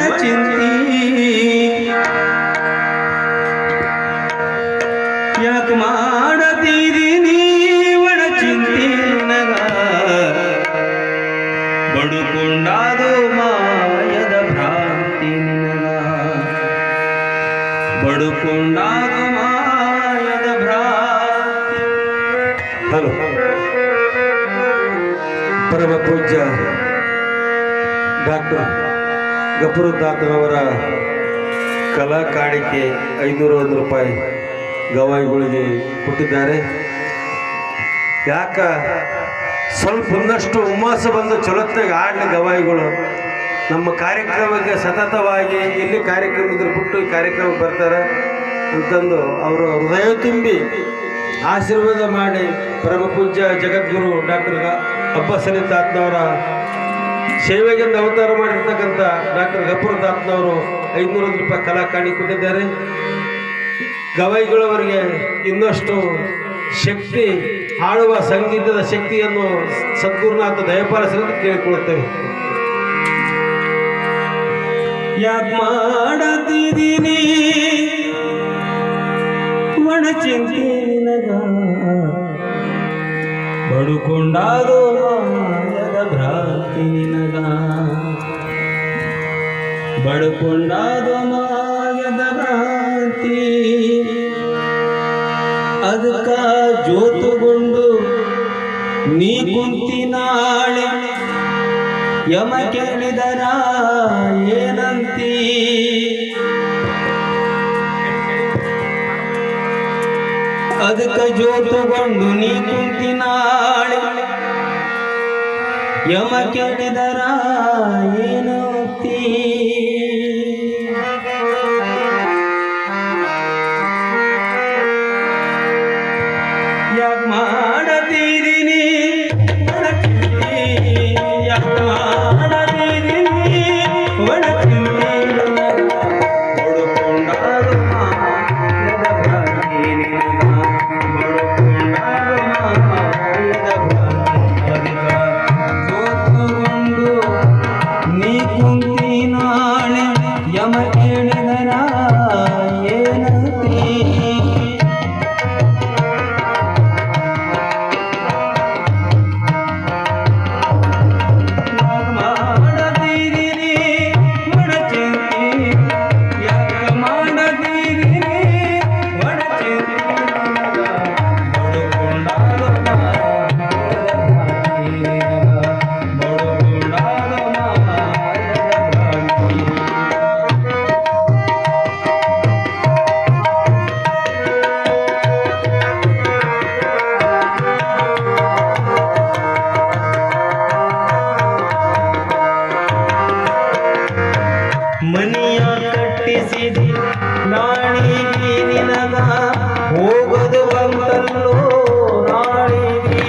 ಚಿಂತಿ. ಯಾಕೆ ಮಾಡತೀರಿ ನೀವಣ ಚಿಂತಿ ಬಡುಕೊಂಡಾದು ಮಾಯದ ಭ್ರಾಂತಿ ನಿನಗ. ಬಡುಕೊಂಡಾದು ಮಾಯದ ಭ್ರಾಂತಿ. ಹಲೋ. ಪರಮ ಪೂಜ್ಯ ಡಾಕ್ಟರ್ ಗಪುರುದಾತನವರ ಕಲಾ ಕಾಣಿಕೆ ಐನೂರ ಒಂದು ರೂಪಾಯಿ ಗವಾಯಿಗಳಿಗೆ ಕೊಟ್ಟಿದ್ದಾರೆ. ಯಾಕ? ಸ್ವಲ್ಪ ಒಂದಷ್ಟು ಹುಮ್ಮಾಸ ಬಂದು ಚಲೋತ್ತಾಗಿ ಆಡಲಿ ಗವಾಯಿಗಳು. ನಮ್ಮ ಕಾರ್ಯಕ್ರಮಕ್ಕೆ ಸತತವಾಗಿ ಇಲ್ಲಿ ಕಾರ್ಯಕ್ರಮ ಇದ್ರೆ ಬಿಟ್ಟು ಈ ಕಾರ್ಯಕ್ರಮಕ್ಕೆ ಬರ್ತಾರೆ ಅಂತಂದು ಅವರು ಹೃದಯ ತುಂಬಿ ಆಶೀರ್ವಾದ ಮಾಡಿ ಪರಮಪೂಜ್ಯ ಜಗದ್ಗುರು ಡಾಕ್ಟರ್ ಅಬ್ಬಸಲಿ ತಾತ್ನವರ ಸೇವೆಗೆ ಅವತಾರ ಮಾಡಿರ್ತಕ್ಕಂಥ ಡಾಕ್ಟರ್ ಗಪುರ್ ದಾತ್ನವರು ಐದುನೂರು ರೂಪಾಯಿ ಕಲಾ ಕಾಣಿ ಕೊಟ್ಟಿದ್ದಾರೆ. ಗವಾಯಿಗಳವರಿಗೆ ಇನ್ನಷ್ಟು ಶಕ್ತಿ ಹಾಡುವ ಸಂಗೀತದ ಶಕ್ತಿಯನ್ನು ಸದ್ಗುರುನಾಥ ದಯಪಾಲಿಸಲು ಕೇಳಿಕೊಳ್ಳುತ್ತೇವೆ. ಯಾಕೆ ಮಾಡದಿದ್ದೀನಿ? ಒಣ ಬಡುಕೊಂಡಾದೋ ಮಾಯದ ಭ್ರಾಂತಿ ನಿನಗ. ಬಡುಕೊಂಡಾದೋ ಮಾಯದ ಭ್ರಾಂತಿ. ಅದಕ್ಕ ಜೋತುಗೊಂಡು ನೀ ಕುಂತಿ ನಾಳೆ, ಯಮ ಕೇಳಿದರ ಏನಂತೀ? ಅದಕ್ಕ ಜೋತುಗೊಂಡು ನೀ ಕುಂತಿನಾಳೆ. ಯಮ ಕೇಳಿದರ ಏನು ಯಾಕ್ ಮಾಡತೀರಿನಿ ಮನಿಯ ಕಟ್ಟಿಸಿದಿ. ನಾಳಿಗೆ ನಿನಗ ಹೋಗದು ಬಂತಲ್ಲೋ ನಾಳಿಗೆ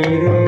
நீரே